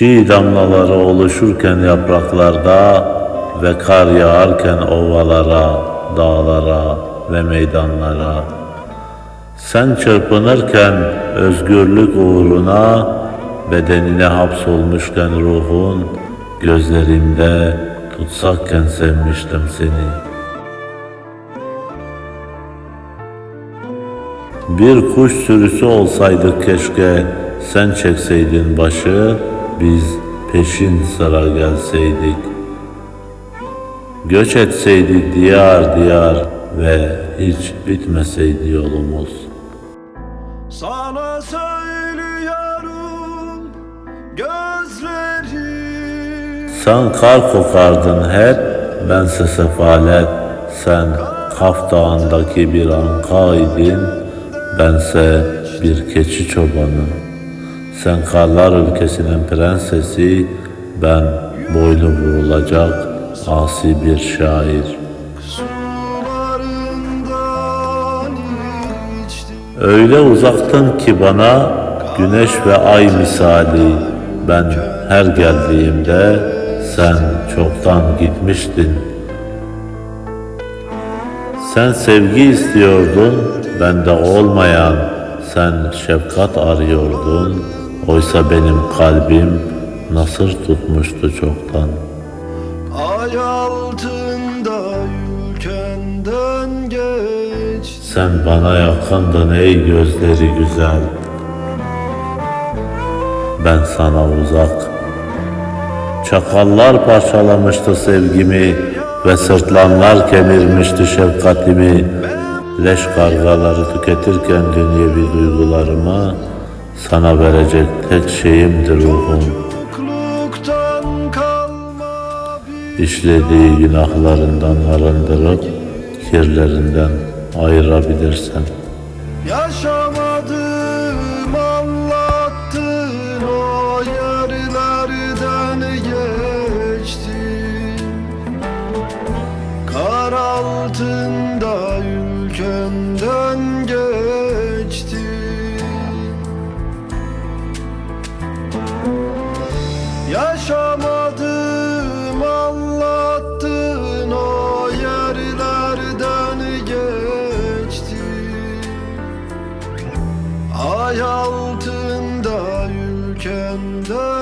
Çiğ damlaları oluşurken yapraklarda ve kar yağarken ovalara, dağlara ve meydanlara. Sen çırpınırken özgürlük uğruna bedenine hapsolmuşken ruhun gözlerimde tutsakken sevmiştim seni. Bir kuş sürüsü olsaydık keşke sen çekseydin başı biz peşin sıra gelseydik. Göç etseydik diyar diyar ve hiç bitmeseydi yolumuz. Sana söylüyorum gözlerim Sen kar kokardın hep, bense sefalet. Sen Kaf Dağı'ndaki bir ankaydın, bense bir keçi çobanı. Sen karlar ülkesinin prensesi, ben boynu vurulacak asi bir şair. Öyle uzaktın ki bana güneş ve ay misali. Ben her geldiğimde sen çoktan gitmiştin. Sen sevgi istiyordun, bende olmayan. Sen şefkat arıyordun. Oysa benim kalbim nasır tutmuştu çoktan. Ay altında ülkenden geçti Sen bana yakındın ey gözleri güzel. Ben sana uzak. Çakallar parçalamıştı sevgimi ve sırtlanlar kemirmişti şefkatimi. Leş kargaları tüketirken dünyevi duygularımı sana verecek tek şeyimdir ruhum. İşlediği günahlarından arındırıp kirlerinden ayırabilirsen. Yaşamadım anlattın o yerlerden geçtim Kar altında ülkenden Yaşamadım anlattın o yerlerden geçtim Ay altında ülkenden geç